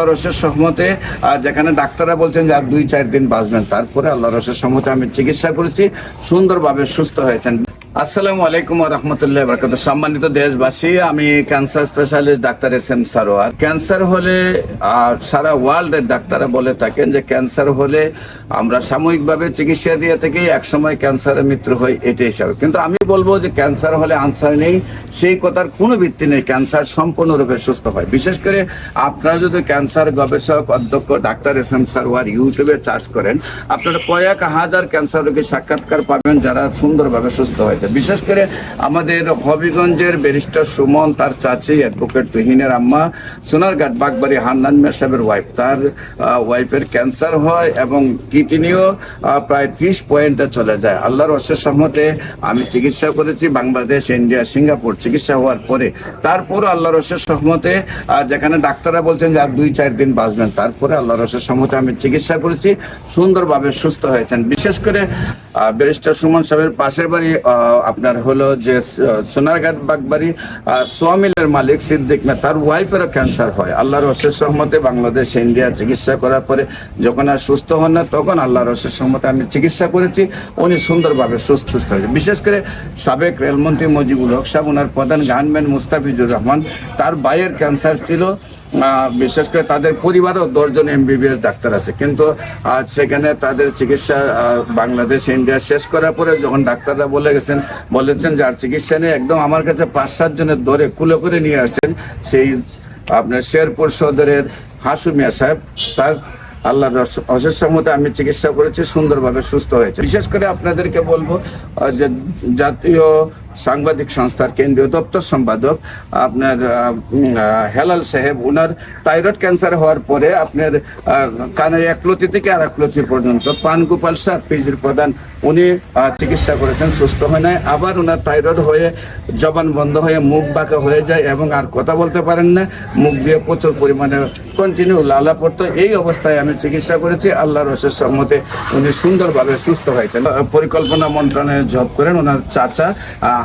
আল্লাহ রসের সহমতে, আর যেখানে ডাক্তাররা বলছেন যে আর দুই চার দিন বাঁচবেন, তারপরে আল্লাহ রসের সহমতে আমি চিকিৎসা করেছি, সুন্দরভাবে সুস্থ হয়েছেন। আসসালামু আলাইকুম রহমতুল্লাহ বরকত সম্মানিত দেশবাসী আমি cancer specialist doctor S M Sarwar. Cancer হলে আহ, সারা ওয়ার্ল্ডের ডাক্তাররা বলে থাকেন যে ক্যান্সার হলে আমরা সাময়িকভাবে চিকিৎসা দিয়ে থেকে একসময় ক্যান্সারের মৃত্যু হয় এটাই হিসাবে কিন্তু আমি বলব যে ক্যান্সার হলে আনসার নেই সেই কথার কোনো ভিত্তি নেই। ক্যান্সার সম্পূর্ণরূপে সুস্থ হয়। বিশেষ করে আপনারা যদি ক্যান্সার গবেষক অধ্যক্ষ ডাক্তার এস এম সারোয়ার ইউটিউবে চার্জ করেন আপনারা কয়েক হাজার ক্যান্সার রোগীর সাক্ষাৎকার পাবেন যারা সুন্দরভাবে সুস্থ হয়েছে। বিশেষ করে আমাদের হবিগঞ্জের ব্যারিস্টার সুমন, তার চাচি অ্যাডভোকেট তুহিনের আম্মা, সোনারঘাট বাগবাড়ি হান্নান মিয়া সাহেবের ওয়াইফ তার ওয়াইফের ক্যান্সার হয় এবং কিডনিও প্রায় ত্রিশ পয়েন্টে চলে যায়। আল্লাহর অশেষ সহমতে আমি চিকিৎসা করেছি বাংলাদেশ, ইন্ডিয়া, সিঙ্গাপুর। চিকিৎসা হওয়ার পরে তারপর আল্লাহর অশেষ সহমতে যেখানে ডাক্তাররা বলছেন যে আর দুই, চার দিন বাঁচবেন। তারপরে আল্লাহর অশেষ সহমতে আমি চিকিৎসা করেছি, সুন্দরভাবে সুস্থ হয়েছেন। বিশেষ করে ব্যারিস্টার সুমন সাহেবের পাশের বাড়ি আপনার হলো যে সোনারঘাট বাগবাড়ি সোয়ামিলের মালিক সিদ্দিক মে, তার ওয়াইফেরও ক্যান্সার হয়। আল্লাহর অশেষ সহমতে বাংলাদেশ ইন্ডিয়া চিকিৎসা করার পরে যখন আর সুস্থ হন না, তখন আল্লাহর অশেষ সহমতে আমি চিকিৎসা করেছি। উনি সুন্দরভাবে সুস্থ সুস্থ হয়েছে। বিশেষ করে সাবেক রেলমন্ত্রী মজিবুল হক সাহেব ওনার প্রধান গানম্যান মুস্তাফিজুর রহমান, তার ভাইয়ের ক্যান্সার ছিল। বিশেষ করে তাদের পরিবারও দশজন এমবিবিএস ডাক্তার আছে। কিন্তু আজ সেখানে তাদের চিকিৎসা বাংলাদেশ, ইন্ডিয়া শেষ করার পরে যখন ডাক্তাররা বলে গেছেন, বলেছেন যার চিকিৎসা নেই, একদম আমার কাছে পাঁচ, সাত জনের ধরে কুলে করে নিয়ে আসছেন সেই আপনার শেরপুর সদরের হাসু মিয়া সাহেব। তার আল্লাহর অশেষ মতে আমি চিকিৎসা করেছি, সুন্দরভাবে সুস্থ হয়েছে। বিশেষ করে আপনাদেরকে বলব যে জাতীয় সাংবাদিক সংস্থার কেন্দ্রীয় দপ্তর সম্পাদক আপনার হেলাল সাহেব ওনার থাইরয়েড ক্যান্সার হওয়ার পরে আপনার কানের একলতি থেকে আর একলতি পর্যন্ত পান গোপাল শাহ পিজির প্রধান, উনি চিকিৎসা করেছেন, সুস্থ হয় নাই। আবার ওনার থাইরয়েড হয়ে জবান বন্ধ হয়ে মুখ বাঁকা হয়ে যায় এবং আর কথা বলতে পারেন না। মুখ দিয়ে প্রচুর পরিমাণে কন্টিনিউ লালা পড়তো। এই অবস্থায় আমি চিকিৎসা করেছি। আল্লাহ রসের সম্মতে উনি সুন্দরভাবে সুস্থ হয়েছেন। পরিকল্পনা মন্ত্রণালয়ে জব করেন ওনার চাচা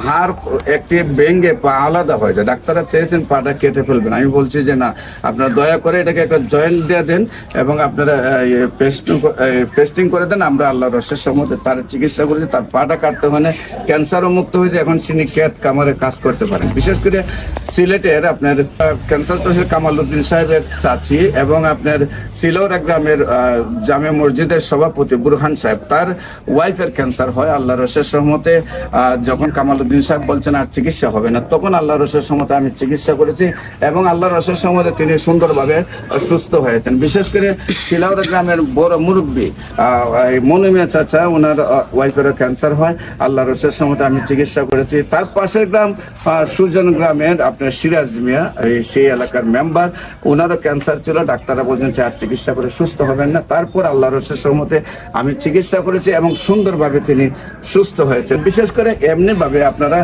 হাড় একটি ভেঙ্গে পা আলাদা হয়ে যায়। ডাক্তাররা চেয়েছেন পাটা কেটে ফেলবেন। আমি বলছি যে না আপনারা দয়া করে এটাকে একটা জয়েন্ট দিয়ে দেন এবং আপনারা পেস্টিং পেস্টিং করে দেন। আমরা আল্লাহ রসের সম্মতে তার চিকিৎসা করেছি তার পাটা কাটতে মানে ক্যান্সারও মুক্ত হয়েছে। এখন তিনি ক্যাট কামারে কাজ করতে পারেন। বিশেষ করে সিলেটের আপনার ক্যান্সার পেশেন্ট কামাল উদ্দিন সাহেবের চাচি এবং আপনার চিলৌরা গ্রামের জামে মসজিদের সভাপতি বুরহান সাহেব। তার ওয়াইফের ক্যান্সার হয় আল্লাহ রসের সহমতে। আহ, যখন কামাল উদ্দিন সাহেব বলছেন আর চিকিৎসা হবে না। তখন আল্লাহ রসের সহমতে আমি চিকিৎসা করেছি এবং আল্লাহ রসের সহমতে তিনি সুন্দরভাবে সুস্থ হয়েছেন। বিশেষ করে চিলাউড়া গ্রামের বড় মুরব্বী মনুমিয়া চাচা ওনার ওয়াইফেরও ক্যান্সার হয়। আল্লাহ রসের সহমতে আমি চিকিৎসা করেছি। তার পাশের গ্রাম সুজন গ্রামের আপনার সিরাজ মিয়া, এই সেই এলাকার মেম্বার ওনারও ক্যান্সার ছিল। ডাক্তাররা বলছেন যে আর চিকিৎসা করে সুস্থ হবেন না। তারপর আল্লাহ রসের সহমতে আমি চিকিৎসা করেছি এবং সুন্দরভাবে তিনি সুস্থ হয়েছেন। বিশেষ করে এমনিভাবে আপনারা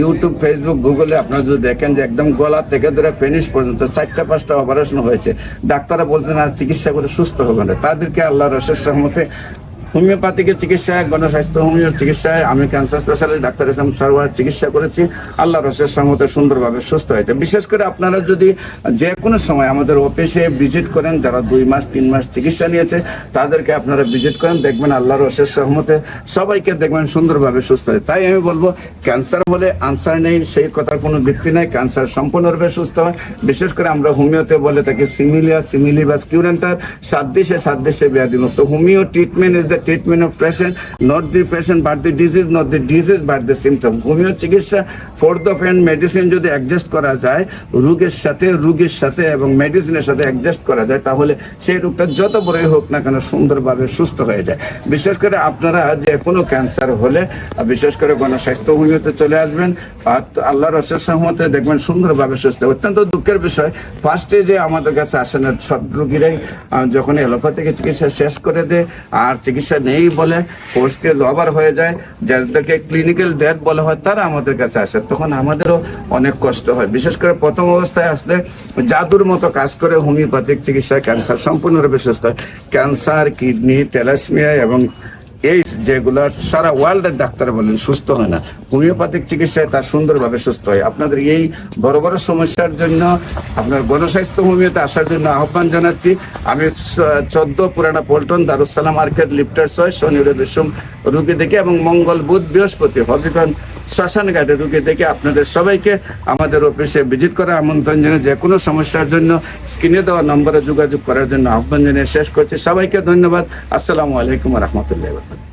ইউটিউব ফেসবুক গুগলে আপনারা যদি দেখেন যে একদম গলা থেকে ধরে ফিনিশ পর্যন্ত চারটা, পাঁচটা অপারেশন হয়েছে। ডাক্তাররা বলছেন আর চিকিৎসা করে সুস্থ হবে না। তাদেরকে আল্লাহ রসের সহমতে হোমিওপ্যাথিকের চিকিৎসায়, গণস্বাস্থ্য হোমিওর চিকিৎসায়, আমি cancer specialist doctor S M Sarwar চিকিৎসা করেছি। আল্লাহ রসের সঙ্গতে সুন্দরভাবে সুস্থ হয়েছে। বিশেষ করে আপনারা যদি যে কোনো সময় আমাদের অফিসে ভিজিট করেন, যারা দুই মাস, তিন মাস চিকিৎসা নিয়েছে, তাদেরকে আপনারা ভিজিট করেন, দেখবেন আল্লাহ রসের সহমতে সবাইকে দেখবেন সুন্দরভাবে সুস্থ হয় তাই আমি বলব ক্যান্সার বলে আনসার নেই, সেই কথার কোনো ভিত্তি নেই। ক্যান্সার সম্পূর্ণরূপে সুস্থ হয়। বিশেষ করে আমরা হোমিওতে বলে থাকি, সিমিলিয়া, সিমিলিবাস কিউরেন্টার সাত দেশে সাত দেশে ব্যাধি homeo treatment is the treatment of patient not the patient but the disease not the disease but the symptom homeo চিকিৎসা ফোর্থ অফ হ্যান্ড মেডিসিন যদি অ্যাডজাস্ট করা যায়, রোগের সাথে, রোগীর সাথে এবং মেডিসিনের সাথে অ্যাডজাস্ট করা যায়, তাহলে সেই রোগটা যত বড়ই হোক না কেন সুন্দরভাবে সুস্থ হয়ে যায়। বিশেষ করে আপনারা যে কোনো ক্যান্সার হলে বিশেষ করে গণস্বাস্থ্য হোমিওতে চলে আসবেন আল্লাহর অশেষ সহমতে দেখবেন সুন্দরভাবে সুস্থ। অত্যন্ত দুঃখের বিষয় ফার্স্টে যে আমাদের কাছে আসেন সব রোগীরাই যখন এলোপ্যাথিকে চিকিৎসা শেষ করে দেয়, আর চিকিৎসা নেই বলে ফোর স্টেজ ওভার হয়ে যায়, যাদেরকে ক্লিনিক্যাল ডেথ বলা হয় তারা আমাদের কাছে আসে। তখন আমাদেরও অনেক কষ্ট হয়। বিশেষ করে প্রথম অবস্থায় আসলে জাদুর মতো কাজ করে হোমিওপ্যাথিক চিকিৎসা ক্যান্সার সম্পূর্ণরূপে সুস্থ হয়। ক্যান্সার কিডনি তেলাসমিয়া এবং এই যেগুলো সারা ওয়ার্ল্ডের ডাক্তার বলেন সুস্থ হয় না। হোমিওপ্যাথিক চিকিৎসায় তার সুন্দরভাবে সুস্থ হয়। আপনাদের এই বড় বড় সমস্যার জন্য, আপনার গণস্বাস্থ্য হোমিওতে আসার জন্য আহ্বান জানাচ্ছি। আমি চোদ্দ পুরানা পল্টন দারুসালাম মার্কেট লিফটার ছয় শনি রবি রুগী দেখে এবং মঙ্গল বুধ বৃহস্পতি হবিগঞ্জ শ্মশান ঘাটে রুগী দেখে আপনাদের সবাইকে আমাদের অফিসে ভিজিট করার আমন্ত্রণ জানিয়ে যে কোনো সমস্যার জন্য স্ক্রিনে দেওয়া নম্বরে যোগাযোগ করার জন্য আহ্বান জানিয়ে শেষ করছি। সবাইকে ধন্যবাদ। আসসালামু আলাইকুম রহমতুল্লাহ